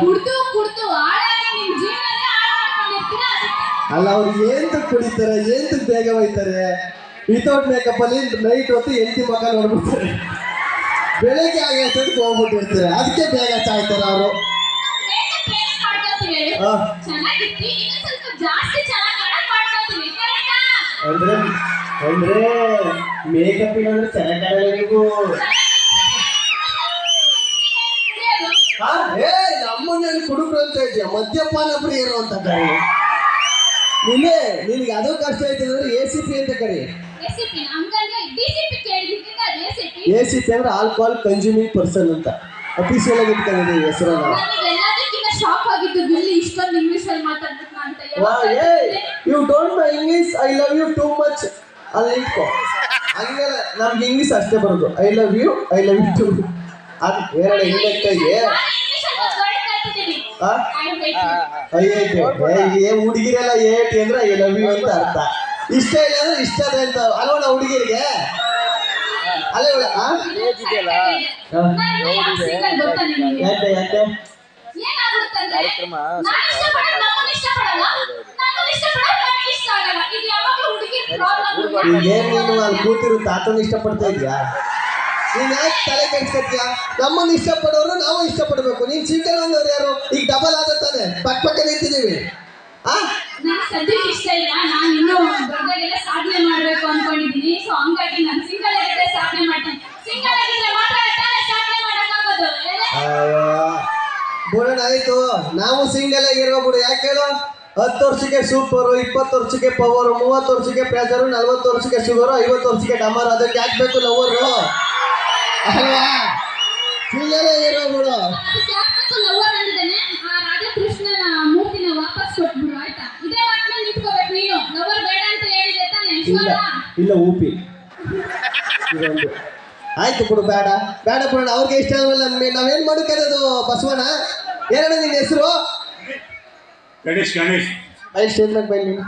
ಕುಡ್ದು ಕುಡ್ದು ಹಾಳಾಗಿ ನಿಮ್ ಜೀವನನೇ ಹಾಳು ಮಾಡ್ಕೊಂಡಿರ್ತೀರ? ಅದಕ್ಕೆ ಅಲ್ಲ ಅವ್ರು ಏಂತ ಕುಡಿತಾರೆ ಏಂತ ಬೇಗ ಹೋಯ್ತಾರೆ ವಿತೌಟ್ ಮೇಕಪ್ ಅಲ್ಲಿ ನೈಟ್ ಹೊತ್ತು ಎಂಟಿ ಮಗ ನೋಡ್ಬಿಡ್ತಾರೆ. ಬೆಳಿಗ್ಗೆ ಆಗಿ ಅಷ್ಟೊತ್ತಿಗೆ ಹೋಗ್ಬಿಟ್ಟಿರ್ತಾರೆ. ಅದಕ್ಕೆ ಬೇಗ ಸಾಯ್ತಾರೆ ಅವರು. ಅಂದ್ರೆ ಅಂದ್ರೆ ಮೇಕಪ್ ಇಲ್ಲಂದ್ರೆ ಚೆನ್ನಾಗಿ ನೀವು. ಏ ಕುಡುಕ್ರು ಅಂತ ಇದೆಯಾ ಮದ್ಯಪಾನ ಪ್ರಿಯರು ಅಂತ ಕರಿ. ನಿನ್ನೆ ನಿನ್ಗೆ ಅದು ಕಷ್ಟ ಆಯ್ತು ಅಂದ್ರೆ ಎ ಸಿ ಪಿ ಅಂತ ಕರಿ. ಎ ಸಿ ಪಿ ಅಂದ್ರೆ ಆಲ್ಕೋಹಾಲ್ ಕನ್ಸ್ಯೂಮಿಂಗ್ ಪರ್ಸನ್ ಅಂತ. ಅಫೀಸಿಯಲ್ ಆಗಿ ಇಟ್ಕೊಂಡಿದೆ ಹೆಸರನ್ನ. ಶಾಕ್ ಆಗಿದ್ದು ಬಿಲ್ಲಿ ಇಷ್ಟೊಂದು ಇಂಗ್ಲಿಷ್ ಅಲ್ಲಿ ಅಂತ you don't know English I love you too much ಅಲ್ಲಿ ಇಟ್ಕೋ. ಹಂಗೆಲ್ಲ ನಮ್ಗೆ ಇಂಗ್ಲಿಷ್ ಅಷ್ಟೇ ಬರೋದು. I love you I love you too ಅದು ಎರಡು ಇಂಗ್ಲಿಷ್ಗೆ ಏ ಹುಡುಗಿರೆಲ್ಲ ಏಟಿ ಅಂದ್ರೆ ಐ ಲವ್ ಯು ಅಂತ ಅರ್ಥ. ಇಷ್ಟ ಇಲ್ಲ ಅಂದ್ರೆ ಇಷ್ಟ ಅದ ಅಂತ ಅಲ್ವಣ ಹುಡುಗಿರಿಗೆ? ಅಲ್ಲೇ ಯಾಕೆ ಯಾಕೆ? ಕಾರ್ಯಕ್ರಮ ಏನ್ ನೀನು ಅಲ್ಲಿ ಕೂತಿರು ತಾತನ ಇಷ್ಟಪಡ್ತಾ ಇದ್ಯಾ? ನೀನ್ ಯಾಕೆ ತಲೆ ಕೆಡ್ಸ್ಕೊತೀಯ ನಮ್ಮನ್ನು ಇಷ್ಟಪಡೋರು ನಾವು ಇಷ್ಟಪಡಬೇಕು. ನೀನ್ ಸಿಂಗಲ್ ಅನ್ನೋರು ಯಾರು? ಈಗ ಡಬಲ್ ಆದ ತಾನೆ? ಪಕ್ಕ ಪಕ್ಕ ನಿಂತಿದ್ದೀವಿ. ಆ? ನನಗೆ ಸದ್ಯಕ್ಕೆ ಇಷ್ಟ ಇಲ್ಲ. ನಾನು ಇನ್ನೂ ದೊಡ್ಡದಾಗೆಲ್ಲ ಸಾಧನೆ ಮಾಡಬೇಕು ಅನ್ಕೊಂಡಿದ್ದೀನಿ. ಸೊ ಹಂಗಾಗಿ ನಾನು ಸಿಂಗಲ್ ಆಗಿದ್ರೆ ಸಾಧನೆ ಮಾಡ್ತೀನಿ. ಸಿಂಗಲ್ ಆಗಿದ್ರೆ ಮಾತ್ರ ತಾನೇ ಸಾಧನೆ ಮಾಡೋಕ್ಕಾಗೋದು. ಎಲ್ಲ ಬಿಡೋಣ ಆಯ್ತು. ನಾವು ಸಿಂಗಲ್ ಆಗಿರೋ ಬಿಡು. ಯಾಕೆ ಹೇಳು? ಹತ್ತು ವರ್ಷಕ್ಕೆ ಸೂಪರ್ ಇಪ್ಪತ್ತು ವರ್ಷಕ್ಕೆ ಪವರು ಮೂವತ್ತು ವರ್ಷಕ್ಕೆ ಪ್ರೆಷರು ನಲ್ವತ್ತು ವರ್ಷಕ್ಕೆ ಶುಗರು ಐವತ್ತು ವರ್ಷಕ್ಕೆ ಡಮರ್. ಅದಕ್ಕೆ ಯಾಕೆ ಬೇಕು ಲವರು ಅಲ್ವಾ? ಸಿಂಗಲ್ ಆಗಿರೋ ಬಿಡು. ಅದಕ್ಕೆ ಯಾಕಂತ ಲವರ್ ಅಂದಿದ್ದೇನೆ ಆ ರಾಧಾಕೃಷ್ಣನ ಮೂರ್ತಿನ ವಾಪಸ್ ಕೊಟ್ಬಿಡು ಆಯ್ತಾ? ಇದೇ ಮಾತನ್ನ ನಿಂತ್ಕೋಬೇಕು ನೀನು. ಲವರ್ ಬೇಡ ಅಂತ ಹೇಳಿದೆ ತಾನೆ ಇಲ್ಲ ಇಲ್ಲ ಊಪಿ. ಇದೊಂದು. ಆಯ್ತು ಬಿಡು ಬೇಡ. ಬೇಡ ಬಿಡೋಣ ಅವ್ರಿಗೆ ಇಷ್ಟ ಆಗಲ್ಲ. ನಾವೇನ್ ಮಾಡೋದು ಬಸವಣ್ಣ? ಏನಣ್ಣ ನಿನ್ನ ಹೆಸರು? Ganesh Ganesh. I statement by ನೀನು.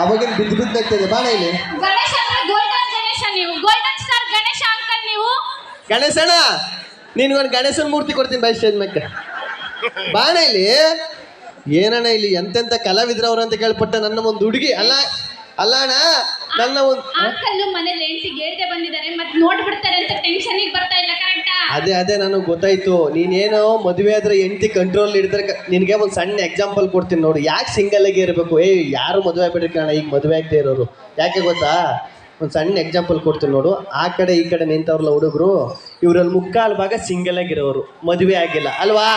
ಅವಾಗಿನ ಬಿದ್ದು ಬಿದ್ದು ಆಗ್ತದೆ ಬಾಣ ಇಲ್ಲಿ ಗಣೇಶ ಅಂದ್ರೆ ಗೋಲ್ಡನ್ ಗಣೇಶ ನೀವು ಗೋಲ್ಡನ್ ಸ್ಟಾರ್ ಗಣೇಶ ಅಂಕಲ್ ನೀವು ಗಣೇಶಣ್ಣ ನಿನ್ಗೊಂದು ಗಣೇಶನ ಮೂರ್ತಿ ಕೊಡ್ತೀನಿ ಬೈ ಸ್ಟೇಜ್ ಮೇಲೆ ಬಾಣ ಇಲ್ಲಿ. ಏನಣ್ಣ ಇಲ್ಲಿ ಎಂತೆಂತ ಕಲಾವಿದ್ರವ್ರು ಅಂತ ಕೇಳ್ಪಟ್ಟ ನನ್ನ ಒಂದು ಹುಡುಗಿ. ಅಲ್ಲ ಅಲ್ಲ ಅಣ್ಣ ನನ್ನ ಒಂದು ಅಂಕಲ್ ಮನೇಲಿ ಹೆಂಡತಿಗೆ ಹೇಳ್ದೆ ಬಂದಿದ್ದಾರೆ ಮತ್ತೆ ನೋಡ್ಬಿಡ್ತಾರೆ ಅಂತ ಟೆನ್ಷನ್ ಬರ್ತಾ ಇಲ್ಲ ಕರೆಕ್ಟಾ ಅದೇ ಅದೇ ನನಗೆ ಗೊತ್ತಾಯ್ತು. ನೀನೇನೋ ಮದುವೆ ಆದ್ರೆ ಹೆಂಡತಿ ಕಂಟ್ರೋಲ್ ಹಿಡಿದ್ರೆ ನಿನಗೆ ಒಂದು ಸಣ್ಣ ಎಕ್ಸಾಂಪಲ್ ಕೊಡ್ತೀನಿ ನೋಡು. ಯಾಕೆ ಸಿಂಗಲ್ ಆಗಿ ಇರಬೇಕು? ಏ ಯಾರು ಮದುವೆ ಆಗ್ಬಿಟ್ರೆ ಕಾರಣ ಈಗ ಮದುವೆ ಆಗ್ತಾ ಇರೋರು. ಯಾಕೆ ಗೊತ್ತಾ? ಒಂದು ಸಣ್ಣ ಎಕ್ಸಾಂಪಲ್ ಕೊಡ್ತೀನಿ ನೋಡು. ಆ ಕಡೆ ಈ ಕಡೆ ನಿಂತವ್ರಲ್ಲ ಹುಡುಗರು ಇವರಲ್ಲಿ ಮುಕ್ಕಾಲು ಭಾಗ ಸಿಂಗಲ್ ಆಗಿರೋರು. ಮದುವೆ ಆಗಿಲ್ಲ. ಅಲ್ವಾ?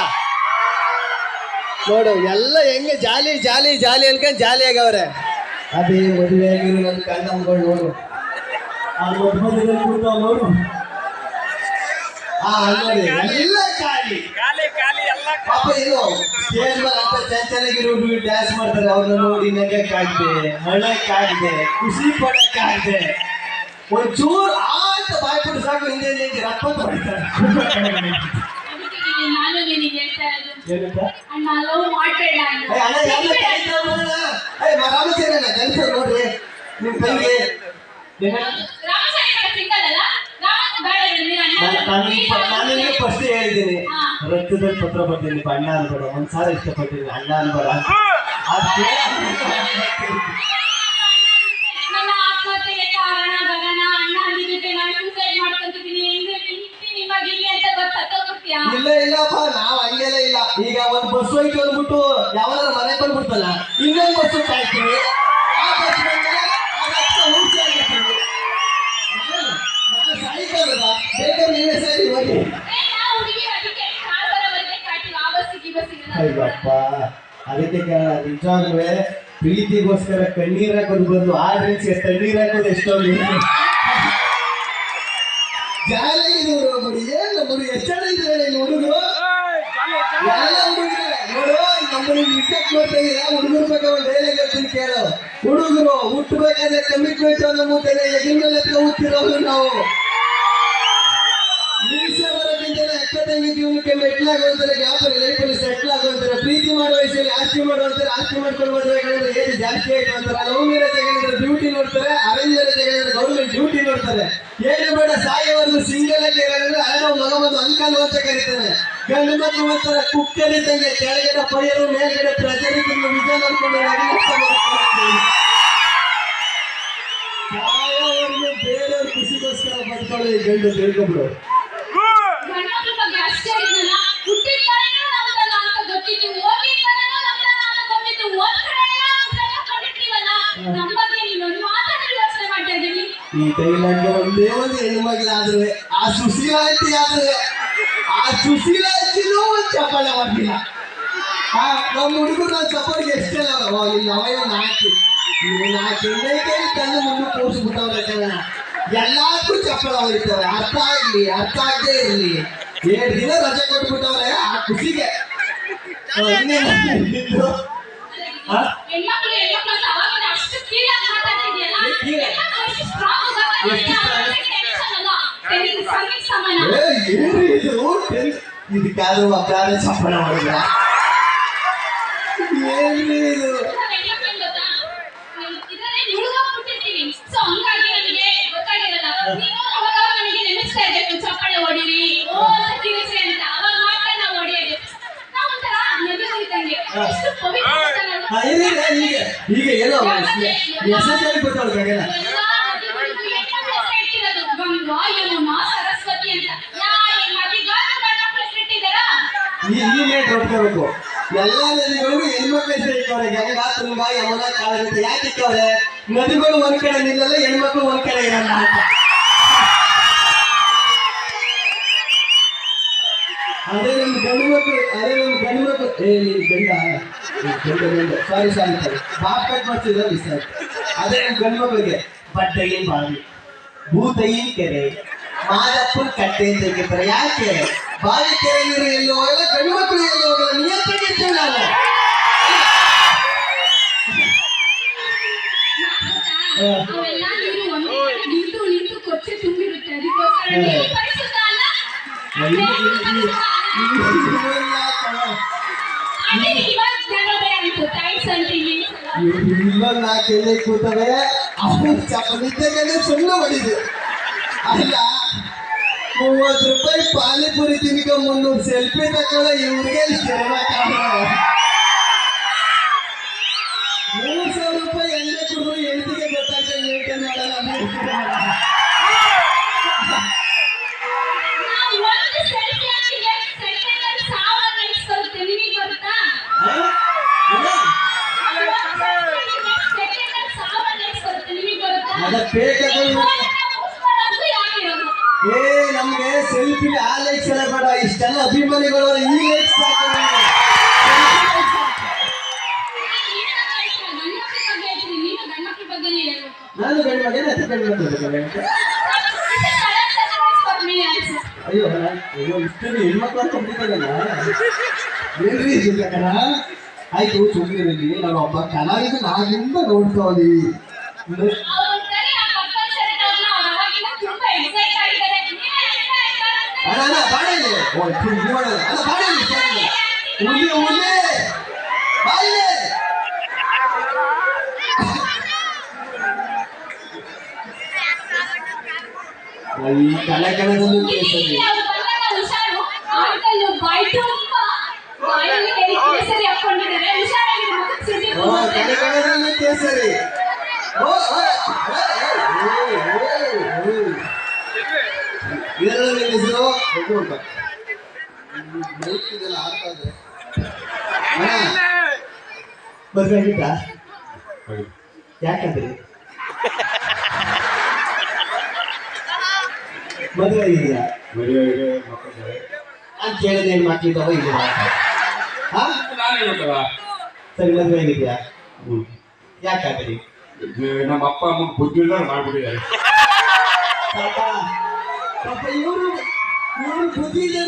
ನೋಡು ಎಲ್ಲ ಹೆಂಗೆ ಜಾಲಿ ಜಾಲಿ ಜಾಲಿ ಅನ್ಕೊಂಡು ಜಾಲಿ ಆಗವ್ರೆ. ಅದೇ ಮದುವೆ ಆಗಿರೋ ನನ್ನ ನೋಡು. ಆ ಎಲ್ಲ ಎಲ್ಲ ಪಾಪ ಇದು ಸ್ಟೇಜ್ ಮೇಲೆ ಅಂತ ಚಂಚನಾಗಿರೋ ಡ್ಯಾನ್ಸ್ ಮಾಡ್ತಾರೆ ಅವ್ರನ್ನ ನೋಡಿ ನಗಕ್ಕಾಗ್ದೆ ಅಳಕ್ಕಾಗ್ದೆ ಖುಷಿ ಪಡಕ್ಕಾಗ್ದೆ ಒಂಚೂರು ಆಯ್ತು ಬಾಯ್ಬಿಟ್ಟು ಸಾಕು ಹಿಂದೆ ಹಿಂದೆ ರಪ್ಪ ಹೊಡಿತಾರೆ ನಾನು? ಅಣ್ಣ ಲವ್ ಮಾಡ್ಬೇಡ ಅಣ್ಣ. ಸಿಗ್ಬೇಡ ಕರೀತಾ ಇರೋಣ? ಏ, ಬಿಡು, ನೀನು ಅಣ್ಣ ನಾನು- ನಾನು ನೀನು ನಿಮ್ಗೆ- ನಾನು ನಿಮ್ಗೆ ಫಸ್ಟ್ ಹೇಳಿದ್ದೀನಿ. ರಕ್ತದಲ್ಲಿ ಪತ್ರ ಬರ್ತೀನಿ ಅಣ್ಣ ಅನ್ಬೇಡ ಒಂದ್ ಸಾಲ ಇಷ್ಟಪಟ್ಟಿದ್ದೀನಿ ಅಣ್ಣ ಅನ್ಬೇಡ ಇಲ್ಲ ಇಲ್ಲಪ್ಪ ನಾವ್ ಹಂಗೆಲ್ಲ ಇಲ್ಲ. ಈಗ ಒಂದ್ ಬಸ್ ಹೋಯ್ತು ಅಂದ್ಬಿಟ್ಟು ಯಾವಾಗ ಮನೆ ಬಂದ್ಬಿಡ್ತಲ್ಲ ಇನ್ನೊಂದ್ ಬಸ್ ಕಾಯ್ತೀವಿ ಬಸ್ಸಿಗೆ ಅಯ್ಯಪ್ಪ ಅದಕ್ಕೆ ಕೇಳ ನಿಜವಾಗ್ಲೂ ಪ್ರೀತಿಗೋಸ್ಕರ ಕಣ್ಣೀರ್ ಹಾಕೋದು ಬಂದು ಆ ಡ್ರಿಂಕ್ಸ್ಗೆ ತಣ್ಣೀರ್ ಹಾಕೋದು ಎಷ್ಟೊಂದು. ಹುಡುಗರು ಏನ್ ನಮ್ಮದು ಎಷ್ಟು ಜನ ಇದ್ದಾರೆ ಇಲ್ಲಿ ಹುಡುಗರು. ಎಲ್ಲ ಹುಡುಗರು ನೋಡು ನಮ್ಮನ್ನು ರಿಜೆಕ್ಟ್ ಮಾಡ್ತಾ ಹುಡುಗರು ಒಂದು ಡೈಲಾಗ್ ಹೇಳ್ತೀನಿ ಕೇಳು. ಹುಡುಗರು ಹುಟ್ಟಬೇಕಾದ್ರೆ ಕಮಿಟ್ಮೆಂಟ್ ಅನ್ನೋ ಮುಂದೆ ಎಗಿನ ಮೇಲೆ ನಾವು. ನಿಮಿಷ ಬರೋಕ್ಕಿಂತಲೇ ಅಕ್ಕ ತಂಗಿ ಜೀವನಕ್ಕೆ ಮೆಟ್ಲಾಗೋಂತಾರೆ ವ್ಯಾಪಾರ ಲೈಫಲ್ಲಿ ಸೆಟ್ಲ್ ಆಗೋಂತಾರೆ ಪ್ರೀತಿ ಮಾಡೋ ವಯಸ್ಸಲ್ಲಿ ಆಸ್ತಿ ಮಾಡುವಂತಾರೆ ಆಸ್ತಿ ಮಾಡ್ಕೊಂಡು ಏಜ್ ಜಾಸ್ತಿ ಆಯ್ತು ಅಂತಾರೆ ಲವ್ ಮ್ಯಾರೇಜ್ ಡ್ಯೂಟಿ ನೋಡ್ತಾರೆ ಅರೇಂಜ್ ಮ್ಯಾರೇಜ್ ಆಗಿದ್ರೆ ಗೌರ್ಮೆಂಟ್ ಡ್ಯೂಟಿ ನೋಡ್ತಾರೆ. ಏನು ಬೇಡ, ಸಾಯೋವರೆಗೂ ಸಿಂಗಲ್ ಅಲ್ಲಿ ಇರೋದ್ರೆ ಅಣ್ಣ ಮಗ ಬಂದು ಅಂಕಲ್ ಅಂತ ಕರೀತಾರೆ. ಗಂಡು ಮಕ್ಕಳು ಕುಕ್ಕರ್ ಇದ್ದಂಗೆ ಕೆಳಗಡೆ ಪೈರು, ಮೇಲ್ಗಡೆ ಪ್ರೆಜರ್ ಇದ್ರು ನಿಜ ನೋಡ್ಕೊಂಡು ಬೇರೆಯವ್ರ ಖುಷಿಗೋಸ್ಕರ ಬದುಕೊಳ್ಳೋ, ಗಂಡು ತಿಳ್ಕೊಂಡ್ರು ಈ ತೈಲಕ್ಕೆ ಒಂದೇ ಒಂದು ಹೆಣ್ಣು ಮಗಳಾದ್ರೆ ಆ ಸುಶೀಲ ಅಜ್ಜಿ ಆದ್ರೆ ಆ ಸುಶೀಲ ಅಜ್ಜಿನೂ ಒಂದು ಚಪ್ಪಾಳೆ ಮಾಡ್ತಿಲ್ಲ ಆ ನಮ್ಮ ಹುಡುಗರು ನಾನು ಚಪ್ಪಾಳಿಗೆ ಎಷ್ಟೆಲ್ಲ ಇಲ್ಲಿ ಅವಯವ ನಾಲ್ಕು ಇವು ನಾಲ್ಕು ಕೈ ತಂದು ಮುಂದೆ ಕೂರಿಸ್ಬಿಟ್ಟವ್ರೆ ಕಣ ಎಲ್ಲದಕ್ಕೂ ಚಪ್ಪಳ ಹೊಡಿತಾರೆ ಅರ್ಥ ಆಗ್ಲಿ ಅರ್ಥ ಆಗದೆ ಇರ್ಲಿ ಏಳು ದಿನ ರಜೆ ಕೊಟ್ಬಿಟ್ಟವ್ರೆ ಆ ಖುಷಿಗೆ ಇನ್ನೇನು? ಇದಕ್ಕಾದ್ರೂ ಅಪರಾಧ ಚಪ್ಪಳ ಮಾಡಿದ್ರ ಏನ್ರಿ ಇದು ನಾವ್ ಹೆಣ್ಮಕ್ಳು ಗೊತ್ತಾ? ಇದ್ರಲ್ಲಿ ಮುಳುಗೋಗ್ ಈ ಎಲ್ಲಾ ನದಿಗಳಿಗೂ ಹೆಣ್ಮಕ್ಳು ಹೆಸರು ಇಟ್ಟವ್ರೆ ಗಂಗಾ ತುಂಗಾ ಯಮುನಾ ಕಾವೇರಿ ಯಾಕೆ ಇಟ್ಟವ್ರೆ? ನದಿಗಳು ಒಂದ್ ಕಡೆ ನಿಲ್ಲಲ್ಲ, ಹೆಣ್ಮಕ್ಳು ಒಂದ್ ಕಡೆ ಇರಲ್ಲ ಅಂತ. ಅದೇ ನಮ್ ಗಂಡು ಮಕ್ಕಳು ಅದೇ ನಮ್ ಗಂಡು ಮಕ್ಕಳು ಗಂಡ ಗಂಡ ಗಂಡ. ಸಾರಿ ಸಾರಿ ಸರ್ ಬಾಪ್ ಕಟ್ ಮಾಡ್ತಿದ್ರೆ ಆಯ್ತು. ಅದೇ ನಮ್ ಗಂಡು ಮಕ್ಕಳಿಗೆ ಬಟ್ಟೆಗಿನ ಬಾವಿ. ಭೂತೈ ಕೆರೆ. ಮಾದಪ್ಪನ ಕಟ್ಟೆ ಅಂತ ಹೇಳ್ತಾರೆ ಯಾಕೆ ಬಾವಿ ಕೆರೆ ನೀರು ಎಲ್ಲಿ ಹೋಗಲ್ಲ ಗಂಡು ಮಕ್ಕಳು ಎಲ್ಲಿ ಹೋಗಲ್ಲ ನಿಯಂತ್ರಿಸ್ತೀವಿ ನಾವು ಗೊತ್ತಾ? ಅವೆಲ್ಲ ನೀರು ಒಂದೇ ಕಡೆ ನಿಂತು ನಿಂತು ಕೊಚ್ಚೆ ತುಂಬಿರುತ್ತೆ ಅದಕ್ಕೋಸ್ಕರ ನೀರು ಪರಿಶುದ್ಧ ಅಲ್ಲ ಇಲ್ಲಿ- ದೇವರು ಇಲ್ಲಿ- ಪರಿಶುದ್ಧ ಅಲ್ಲ. ಇಲ್ಲಿ ಯಾಕವ್ವ? ಅದೇ ಇವಾಗ ಜ್ಞಾನೋದಯ ಆಯ್ತು ಥ್ಯಾಂಕ್ಸ್ ಅಂತೀನಿ ಇಲ್ಲೊಂದು ನಾಲ್ಕು ಎಣ್ಣೆ ಕೂತವೆ ಅವ್ರು ಚಪ್ಪ ನಿದ್ದೆಗಡೆ ಸುಮ್ಮನೆ ಹೊಡಿದು ಅಲ್ಲ ಮೂವತ್ತು ರೂಪಾಯಿ ಪಾನಿಪುರಿ ತಿನ್ಕ ಮುನ್ನೂರು ಸೆಲ್ಫಿ ತಗೊಳ ಇವ್ರಿಗೆ ಮೂರು ಸಾವಿರ ರೂಪಾಯಿ ಎಣ್ಣೆ ಕುಡಿದ್ರು ಹೆಂಡತಿಗೆ ಗೊತ್ತಾಗ್ತದೆ ಮೇಂಟೈನ್ ಮಾಡಲ್ಲ ಅದ ಯಾಕಿರೋದು ಏ, ನಮ್ಗೆ ಸೆಲ್ಫಿ ಆ ಲೈಕ್ಸ್ ಎಲ್ಲ ಬೇಡ. ಇಷ್ಟೆಲ್ಲ ಅಭಿಮಾನಿಗಳು ಈ ಲೈಕ್ಸ್. ನಾನು ಗಂಡು ಮಗ ಏನಾಯ್ತು ಗಂಡು ಅಯ್ಯೋ ಅಯ್ಯೋ ಇಷ್ಟು ಹೆಣ್ಮಕ್ಳು ಅಂತ ಬಿಟ್ಟಿದ್ದಾಗಲ್ಲ ಏನ್ರಿ ಇದು ಜಗನ ಆಯ್ತು ಸುಮ್ಮನೆ ನಾವು ಒಬ್ಬ ಕಲಾವಿದ ನಾಗಿಂದ ನೋಡ್ತಾ ಅಲ್ಲ ಬಾಡಲಿ ಓ ಇದು ಮಾಡಲ್ಲ ಅಲ್ಲ ಬಾಡಲಿ ಉಳ್ಳಿ ಉಳ್ಳಿ ಬಾಯಿಲೆ ಈ ಕಲೆ ಕಣದಲ್ಲೂ ಕೇಸರಿ ಓ ಕಲೆ ಕಣದಲ್ಲೂ ಕೇಸರಿ ಓ ಓ, ಓ, ಓ, ಓ, ಓ. ಇದೆಲ್ಲ ನಿನ್ನ ಹೆಸರು ಇದೆಲ್ಲ ಆಡ್ತಾ ಇದೆ ಅಣ್ಣ, ಮದ್ವೆ ಯಾಕಂದ್ರಿ ಮದುವೆ ಆಗಿದೆಯಾ ಮಕ್ಕಳಿದ್ದಾರೆ ಅಂತ ಕೇಳಿದ್ರೆ ಏನು ಮಾತಿದ್ದಾವ ಇದು ಹಾ? ಸರಿ ಮದುವೆ ಆಗಿದೆಯಾ? ಹ್ಞೂ ಯಾಕಾಗ್ರಿ? ಇದು ನಮ್ಮ ಅಪ್ಪ ಅಮ್ಮ ಬುದ್ಧಿ ಇಲ್ದವ್ರು ಮಾಡ್ಬಿಟ್ಟಿದ್ದಾರೆ. ಪಾಪ ಪಾಪ ಇವರು ಇವರು ಬುದ್ಧಿ ಇದೆ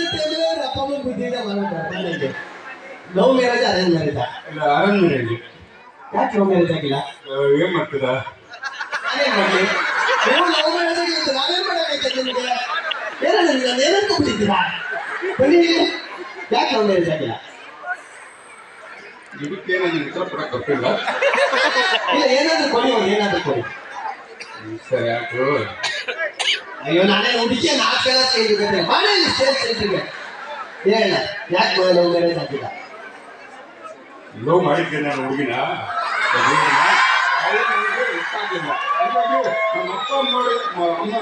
ಅಪ್ಪ ಅಮ್ಮ ಬುದ್ಧಿ ಇದೆ. ಮನೆಗೆ ಲವ್ ಮ್ಯಾರೇಜ್ ಅರೇಂಜ್ ಮ್ಯಾರೇಜ್ ಇಲ್ಲ ಯಾಕೆ ಲವ್ ಮ್ಯಾರೇಜ್ ಆಗಿಲ್ಲ? ಏನ್ ಮಾಡ್ತೀರಾ? ನಾನೇನ್ ಮಾಡ್ಲಿ? ನೀವು ಲವ್ ಮ್ಯಾರೇಜ್ ಆಗಿರುತ್ತೆ ನಾವೇನ್ ಮಾಡಬೇಕಾಯ್ತು ನಿಮ್ಗೆ? ಏನೋ ನಾನು ಏನೇನು ಬನ್ನಿ. ಯಾಕೆ ಲವ್ ಮ್ಯಾರೇಜ್ ಆಗಿಲ್ಲ? ಇದಕ್ಕೇನು ನಿಮ್ಗೆ ಉತ್ತರ ಕೊಡಕ್ ಗೊತ್ತಿಲ್ಲ. ಇಲ್ಲ ಏನಾದ್ರು ಕೊಡಿ ಅವ್ರು ಏನಾದ್ರು ಕೊಡಿ. ಸರಿ ಆಯ್ತು. ಅಯ್ಯೋ ನಾನೇ ಹುಡುಕಿ ನಾಲ್ಕು ಜನ ಸೇರಿದ್ರೆ ಮಾಡಿ ಸ್ಟೇಜ್ ಸೆಂಟ್ರಿಗೆ ಹೇಳ ಯಾಕೆ ಲವ್ ಮ್ಯಾರೇಜ್ ಆಗಿಲ್ಲ ಲೋ ಮಾಡಿದ್ದೆ ನಾನು ಹುಡುಗಿನ. ಇಷ್ಟ ನಮ್ಮ ಅಪ್ಪ ನೋಡಿ ಅಮ್ಮ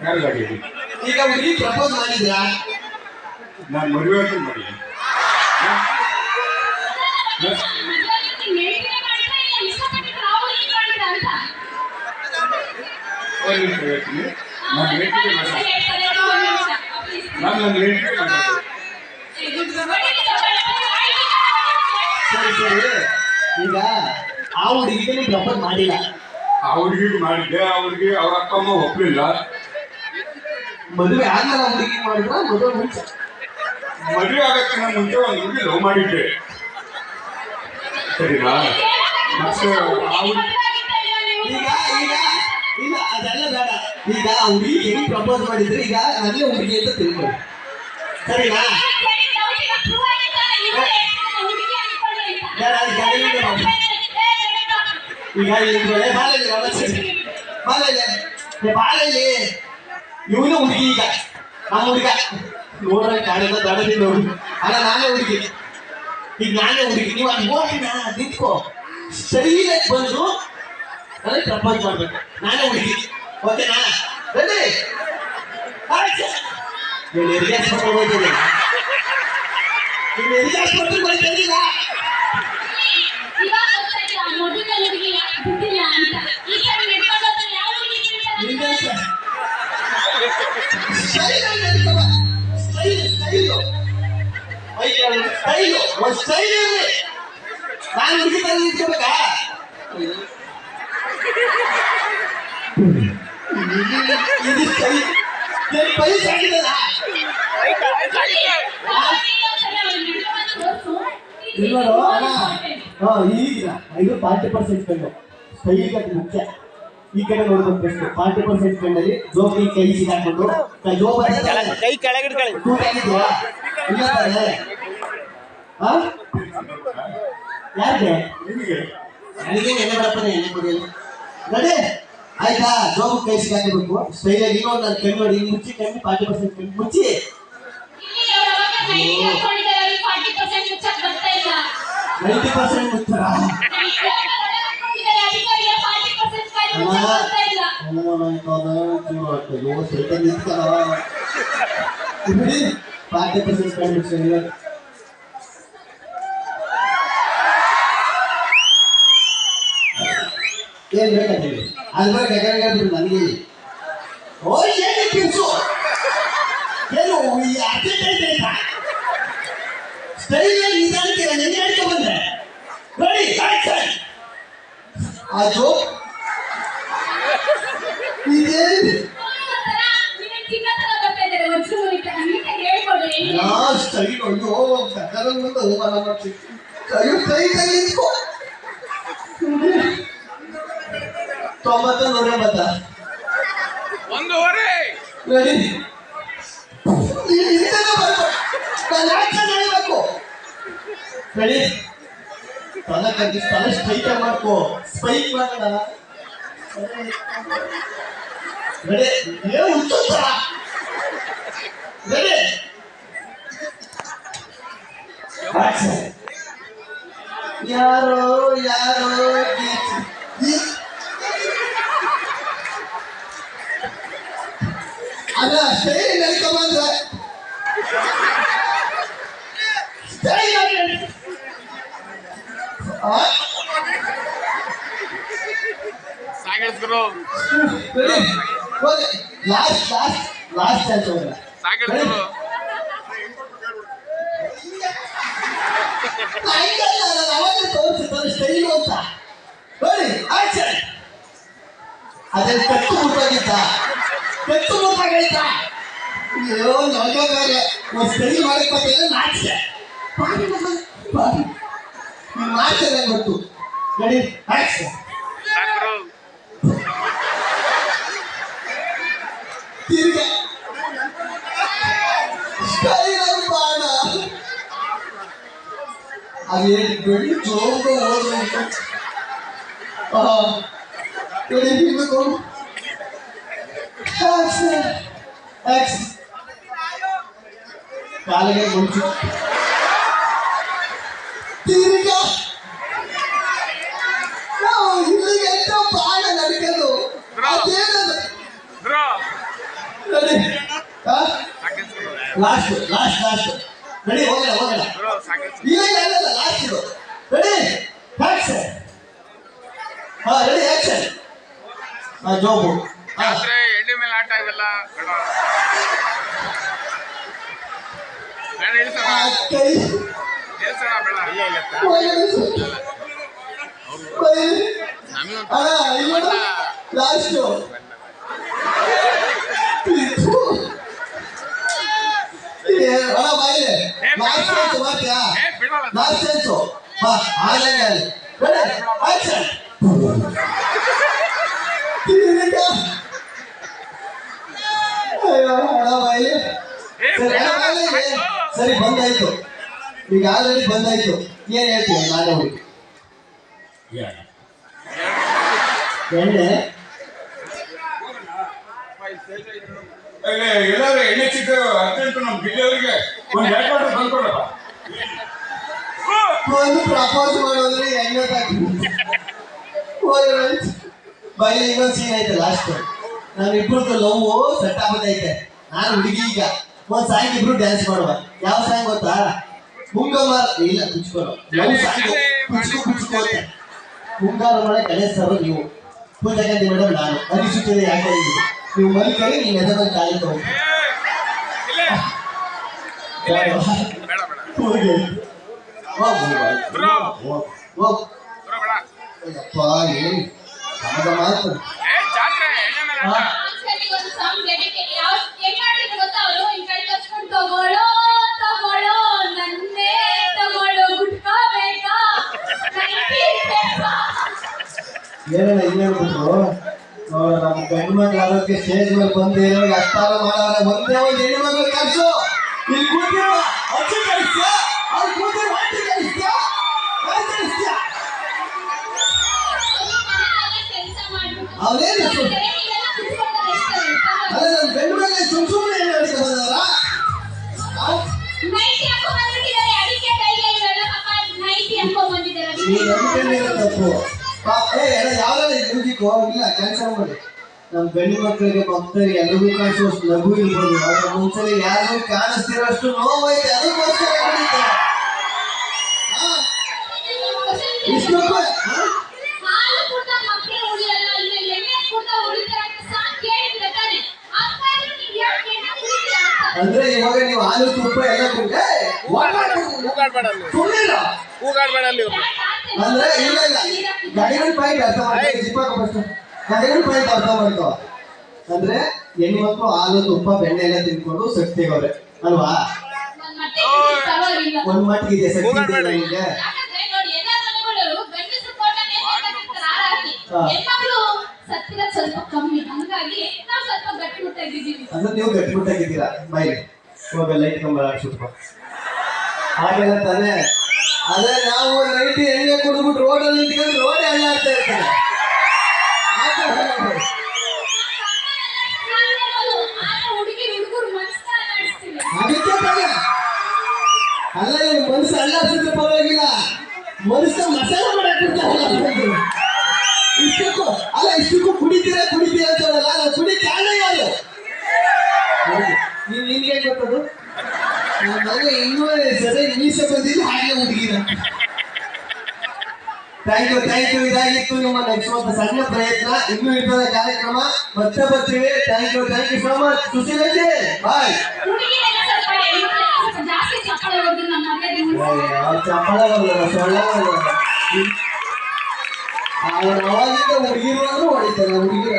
ಮ್ಯಾರೇಜ್ ಆಗಿದ್ದೀನಿ ಈಗ ಹುಡುಗಿ ಪ್ರಪೋಸ್ ಮಾಡಿದ್ರಾ? ನಾನು ಮದುವೆ ಮಾಡಿ ಒಂದು ನಿಮಿಷ ಹೇಳ್ತೀನಿ ನಾನು ಒಂದು ನಾನು ಆಯ್ತು. ಸರಿ ಸರಿ ಈಗ ಆ ಹುಡುಗಿಗೆ ನೀವು ಪ್ರಪೋಸ್ ಮಾಡಿಲ್ಲ ಆ ಹುಡುಗಿಗೆ ಮಾಡಿದ್ದೆ ಅವ್ರಿಗೆ ಅವ್ರ ಅಪ್ಪ ಅಮ್ಮ ಒಪ್ಪಲಿಲ್ಲ ಮದುವೆ ಆಗಲ್ಲ ಹುಡುಗಿ ಮಾಡಿದ್ರ ಮದುವೆ ಮುಂಚೆ ಮದುವೆ ಆಗಕ್ಕಿಂತ ಮುಂಚೆ ಒಂದು ಹುಡುಗಿ ಲವ್ ಮಾಡಿದ್ದೆ ಸರಿನಾ ಮತ್ತೆ ಆ ಹುಡುಗಿ ಈಗ ಈಗ ಇಲ್ಲ, ಅದೆಲ್ಲ ಬೇಡ. ಈಗ ಹುಡುಗಿ ಹೆಂಗ್ ಪ್ರಪೋಸ್ ಮಾಡಿದ್ರೆ ಈಗ ಅಲ್ಲೇ ಹುಡುಗಿ ಅಂತ ತಿಳ್ಕೊಳ್ಳಿ. ಸರಿನಾ. ಈಗ ಬಾಲಲ್ಲಿ ಬಾಲಲ್ಲಿ ಇವನು ಹುಡುಗಿ ಈಗ. ನಮ್ಮ ಹುಡುಗ. ನೋಡ್ರ, ಕಾಡೆಲ್ಲ ದಡದಿ ನೋಡು. ಅಲ್ಲ, ನಾನೇ ಹುಡುಗಿ. ಈಗ ನಾನೇ ಹುಡುಗಿ. ನೀವು ಅಲ್ಲಿ ಹೋಗಿನ ನಿಂತ್ಕೋ. ಸರಿಯಾಗಿ ಬಂದು ನನಗೆ ಪ್ರಪೋಸ್ ಮಾಡ್ಬೇಕು. ನಾನೇ ಹುಡುಗಿ ಓಕೆನಾ ರೆಡಿ ನೀನು ಎಲ್ಲಿ ಆಸ್ಪತ್ರೆಗೆ ಹೋಗಿದ್ದೀನಿ ನೀನು ಎಲ್ಲಿ ಆಸ್ಪತ್ರೆಗೆ ನಿಂಗೆ ಸ್ಟೈಲ್ ಒಂದು ಸ್ಟೈಲ್ ನಾನು ಹುಡುಗಿ ತರ ನಿಂತ್ಕೋಬೇಕಾ ಇದು ಸ್ಟೈಲ್ ನನ್ನ ಪೈಸ್ ಆಗಿದಲ್ಲ ಇಲ್ಲೋ ಅಣ್ಣ ಹಾ ಈಗ ಇದು ಫಾರ್ಟಿ ಪರ್ಸೆಂಟ್ ಕಣ್ಣು ಸ್ಟೈಲ್ ಅದು ಮುಖ್ಯ ಈ ಕಡೆ ನೋಡ್ಬೇಕು ಪ್ರಶ್ನೆ ಫಾರ್ಟಿ ಪರ್ಸೆಂಟ್ ಕಣ್ಣಲ್ಲಿ ಜೋಬಿ ಕೈ ಸಿಗಾಕೊಂಡು ಜೋಬ ಕೈ ಕೆಳಗಿಡ್ಕೊಳ್ಳಿ ಕೂತಾಗಿದ್ಯಾ ಇಲ್ಲ ತಾನೆ ಹಾ ಯಾರಿಗೆ ನಿಮಗೆ ನನಗೆ ಎಣ್ಣೆ ಬರಪ್ಪನೆ ಎಣ್ಣೆ ಕುಡಿಯಲ್ಲ ನಡೆ ಆಯ್ತಾ ಜೋಬು ಕೈ ಸಿಗಾಕಬೇಕು ಸ್ಟೈಲ್ ಆಗಿ ಇನ್ನೊಂದು ನಾನು ಕಣ್ಣು ನೋಡಿ ಮುಚ್ಚಿ ಕಣ್ಣು ಫಾರ್ಟಿ ಪರ್ಸೆಂಟ್ ಕಣ್ಣು ಮುಚ್ಚಿ ನೈಂಟಿ ಪರ್ಸೆಂಟ್ ಮುಚ್ಚಾರ ಫಾರ್ಟಿ ಪರ್ಸೆಂಟ್ ಕಣ್ಣು ಮುಚ್ಚಿ ಏನ್ ಬೇಕಾದ್ರೆ ಅದ್ರ ಬಗ್ಗೆ ಗಗನಗಾದ್ರು ನನಗೆ ಹೇಳಿ. ಓ ಏನು ಪಿನ್ಸು ಏನು ಈ ಅರ್ಜೆಂಟ್ ಆಯ್ತಾ ಸ್ಟೈಲ್ ನಿಧಾನಕ್ಕೆ ನಾನು ಹೆಂಗೆ ಹೇಳ್ಕೊ ಬಂದೆ ನೋಡಿ ಆಕ್ಷನ್ ಅದು ಇದೇನು ನಾ ಸ್ಟೈಲ್ ಅಯ್ಯೋ ಗಗನ ಮುಂದೆ ಹೋಗಲ್ಲ ಮಾಡ್ತೀನಿ ಅಯ್ಯೋ ಕೈ ಕೈ ನಿಂತ್ಕೋ ತೊಂಬತ್ತು ನೂರ ಎಂಬತ್ತ ಒಂದೂವರೆ. ಹೇಳ್ಬೇಕು? ರೆಡಿ? ತಲೆ ಕಟ್ಟಿ ತಲೆ ಸ್ಟ್ರೈಟ್ ಮಾಡ್ಕೋ. ಸ್ಪೈಕ್ ಮಾಡೋಣ ರೆಡಿ? ಏನು ಹುಚ್ಚುತ್ತ? ರೆಡಿ? ಯಾರೋ ಯಾರೋ ಅಲ್ಲ ಸ್ಟೈಲ್ ನಡ್ಕೊಂಬಂದ್ರೆ ಲಾಸ್ಟ್ ಲಾಸ್ಟ್ ಲಾಸ್ಟ್ ತೋರಿಸ್ತಾರೆ ಸ್ಟೈಲ್ ಅಂತ. ನೋಡಿ ಆಕ್ಷನ್ ಅದೇ ಕಟ್ಟು ಮುಟ್ಟಾಗಿತ್ತ ಕಟ್ಟು ಮುಟ್ಟಾಗೈತ ಅಯ್ಯೋ ನನಗೆ ಬೇರೆ ಒಂದು ಸ್ಟೈಲ್ ಮಾಡಕ್ ಬರ್ತಿಲ್ಲ ನಾಚಿಕೆ ಮಗ, ಪಾಡಿ. ನೀನ್ ಮಾಡ್ತಾರೆ ಗೊತ್ತು. ಗಡಿ ಸಾಕ್ರು. ತಿರ್ಗ. ಅದೇನು ಬೆಳ್ಳಿ ಜೋಗ ಹೋದ್ರೆ ಆ ಕಾಲಿಗೆ ಮುಂಚು ತಿರ್ಗಾ ನಾವು ಇಲ್ಲಿಗೆ ಅದೇನದು ಬ್ರೋ ನಡಿ ಲಾಸ್ಟ್ ಲಾಸ್ಟ್ ಲಾಸ್ಟ್ ರೆಡಿ ಹೋಗಲ್ಲ ಹೋಗಲ್ಲ ಇಲ್ಲ ಇಲ್ಲ ಇಲ್ಲ ಲಾಸ್ಟ್ ಇದು ರೆಡಿ ಆಕ್ಷನ್ ಹಾ ರೆಡಿ ಆಕ್ಷನ್ ಹಾ ಜೋಬು ಹಾ ಆಟ ಇವೆಲ್ಲ ಬೇಡ? ಇಲ್ಲ ಇಲ್ಲ. ನಮಗೊಂದು ಲಾಸ್ಟು ಲಾಸ್ಟ್ ಆಯ್ತು ಬಾ. ಆಗಲೇ ರೆಡಿ ಆಕ್ಷನ್ ಅಯ್ಯೋ ಅಣ್ಣ ಬಾಯಿಲೆ ಏ ಸರಿ ಬಂದಾಯ್ತು. ಈಗ ಆಲ್ರೆಡಿ ಬಂದಾಯ್ತು. ಏನ್ ಹೇಳ್ತೀಯ ನಾನು ಹೋಗಿ ಎಣ್ಣೆ ಎಲ್ಲರೂ ಎಣ್ಣೆ ಚಿಕ್ಕ ಅರ್ಜೆಂಟ್ ನಮ್ಮ ಗಿಡ್ಡವರಿಗೆ ಒಂದು ಎರಡು ತಂದ್ಕೊಡಪ್ಪ ಒಂದು ಪ್ರಪೋಸ್ ಮಾಡೋದ್ರೆ ಎಣ್ಣೆ ತಾಕಿ ಬರೀ ಇನ್ನೊಂದು ಸೀನ್ ಐತೆ ಲಾಸ್ಟ್ ನಾನು ಇಬ್ಬರದ್ದು ಲವ್ ಸೆಟ್ ಆಗೋದೈತೆ ನಾನು ಹುಡುಗಿ ಈಗ. ಒಂದ್ ಸಾಂಗ್ ಇಬ್ರು ಡ್ಯಾನ್ಸ್ ಮಾಡುವ. ಯಾವ ಸಾಂಗ್ ಗೊತ್ತಾ? ಮುಂಗಾರ ಇಲ್ಲ ಕುಚ್ಕೊಳ್ಳೋ. ಸಾಂಗ್ ಕುಚ್ಕೊ ಕುಚ್ಕೋ ಅಂತ. ಮುಂಗಾರು ಮಳೆ ಗಣೇಶ್ ಸರ್ ನೀವು. ಪೂಜಾಗಾಂಧಿ ಮೇಡಮ್ ನಾನು. ಅನಿಸುತ್ತದೆ ಯಾಕೆ? ನೀವು ಮಲ್ಕರಿ ನೀವು ಎದೆ ಮೇಲೆ ಕಾಲಿ ಹೋಗಿ. ಹೋಗ್. ಹೋಗ್. ಏನೇನ ಇನ್ನೇಳ್ಬಿಟ್ರು ನಮ್ಮ ಗಂಡು ಮಕ್ಳು ಆರೋಗ್ಯ ಸ್ಟೇಜ್ ಮೇಲೆ ಬಂದಿರೋ ಅಷ್ಟಾರ ಮಾಡವ್ರೆ ಒಂದೇ ಒಂದು ಹೆಣ್ಣು ಮಗಳು ಕರ್ಸು. ಇಲ್ಲಿ ಕೂತಿರೋ ಅಚ್ಚು ಕಳಿಸ್ತೀಯಾ? ಅಲ್ಲಿ ಕೂತಿರೋ ಅಚ್ಚು ಕಳಿಸ್ತೀಯಾ? ಯಾರ್ ಕಳಿಸ್ತೀಯಾ? ಕೆಲಸ ಯಾವ್ದಾರ ಮ್ಯೂಸಿಕ್ ಇಲ್ಲ ಕ್ಯಾನ್ಸಲ್ ಮಾಡಿ. ನಮ್ಮ ಗಂಡು ಮಕ್ಕಳಿಗೆ ಭಕ್ತರಿಗೆ ಎಲ್ಲರಿಗೂ ಕಾಣಿಸುವಷ್ಟು ಲಘು ಇರ್ಬೋದು. ಅದ್ರ ಮುಂಚೆ ಯಾರಿಗೂ ಕಾಣಿಸ್ತಿರೋಷ್ಟು ನೋವೈತೆ. ಅದಕ್ಕೋಸ್ಕರ ಅಂದ್ರೆ ಇವಾಗ ನೀವು ಹಾಲು ತುಪ್ಪ ಎಲ್ಲ ಸುಮ್ಮನಿಲ್ಲ ಕೂಗಾಡ್ಬೇಡ ಅಲ್ಲಿ ಅಂದ್ರೆ ಇಲ್ಲ ಇಲ್ಲ. ಗಡಿಗಳ ಪಾಯಿಂಟ್ ಅರ್ಥ ಮಾಡ್ತಾರೆ ಫಸ್ಟ್ ಗಾಡಿಗಳ ಪಾಯಿಂಟ್ ಅರ್ಥ ಮಾಡ್ಕೋ ಅಂದ್ರೆ ಹೆಣ್ಮಕ್ಳು ಹಾಲು ತುಪ್ಪ ಬೆಣ್ಣೆ ಎಲ್ಲ ತಿನ್ಕೊಂಡು ಶಕ್ತಿಗವ್ರೆ ಅಲ್ವಾ? ಒಂದ್ ಮಟ್ಟಿಗೆ ಸಕ್ತಿ ನಿಮ್ಗೆ. ಸ್ವಲ್ಪ ಕಮ್ಮಿ. ಹಂಗಾಗಿ ನಾವು ಸ್ವಲ್ಪ ಗಟ್ಟಿಮುಟ್ಟಾಗಿದ್ದೀವಿ. ಅಂದ್ರೆ ನೀವು ಗಟ್ಟಿಮುಟ್ಟಾಗಿದ್ದೀರಾ? ಬಾಯಿಗೆ ಹೋಗ ಲೈಟ್ ಹಾಗೆಲ್ಲ ತಾನೇ. ಅದೇ ನಾವು ನೈಟ್ ಎಣ್ಣೆ ಕುಡಿದ್ಬಿಟ್ಟು ರೋಡಲ್ಲಿ ನಿಂತ್ಕೊಂಡು ರೋಡ್ ಇರ್ತಾರೆ. ಅದಕ್ಕೆ ತಾನೇ. ಅಲ್ಲ ಮನಸ್ಸು ಅಲ್ಲಾಡ್ಸಿದ್ರೆ ಪರವಾಗಿಲ್ಲ. ಮನಸ್ಸು ಮಸಾಲ ಮಾಡಿ ಬಿಡ್ತಾರಲ್ಲ ಇಷ್ಟಕ್ಕೂ ಅಲ್ಲ ಇಷ್ಟಕ್ಕೂ ಕುಡಿತೀರಾ ಕುಡಿತೀರ ಅಂತ ಹೇಳಲ್ಲ ಅಲ್ಲ ಕುಡಿ ಕಾರಣ ಯಾರು. ನೀನ್ ನಿನ್ಗೆ ಹೇಗೆ ಗೊತ್ತದು? ನನ್ನ ಮಗ ಇನ್ನೂ ಸರಿ ಮೀಸೆ ಬಂದಿಲ್ಲ ಹಾಗೆ ಹುಡುಗಿನ. ಥ್ಯಾಂಕ್ ಯು ಥ್ಯಾಂಕ್ ಯು ಇದಾಗಿತ್ತು ನಿಮ್ಮ ನೆಕ್ಸ್ಟ್ ಸಣ್ಣ ಪ್ರಯತ್ನ. ಇನ್ನೂ ಇರ್ತದ ಕಾರ್ಯಕ್ರಮ ಮತ್ತೆ ಬರ್ತೀವಿ. Thank you thank you so much Sushilaji bye ಚಪ್ಪಳ ಮರ್ಯಾದೆ ಉಳ್ಸ್ಕೊಳ್ಳಿ. ಚಪ್ಪಳ ಸೊಳ್ಳ ಅವಾಗಿಂದ ಹುಡುಗಿರು ಅಂದ್ರೆ ಹೊಡಿತಾರೆ ಹುಡುಗಿರ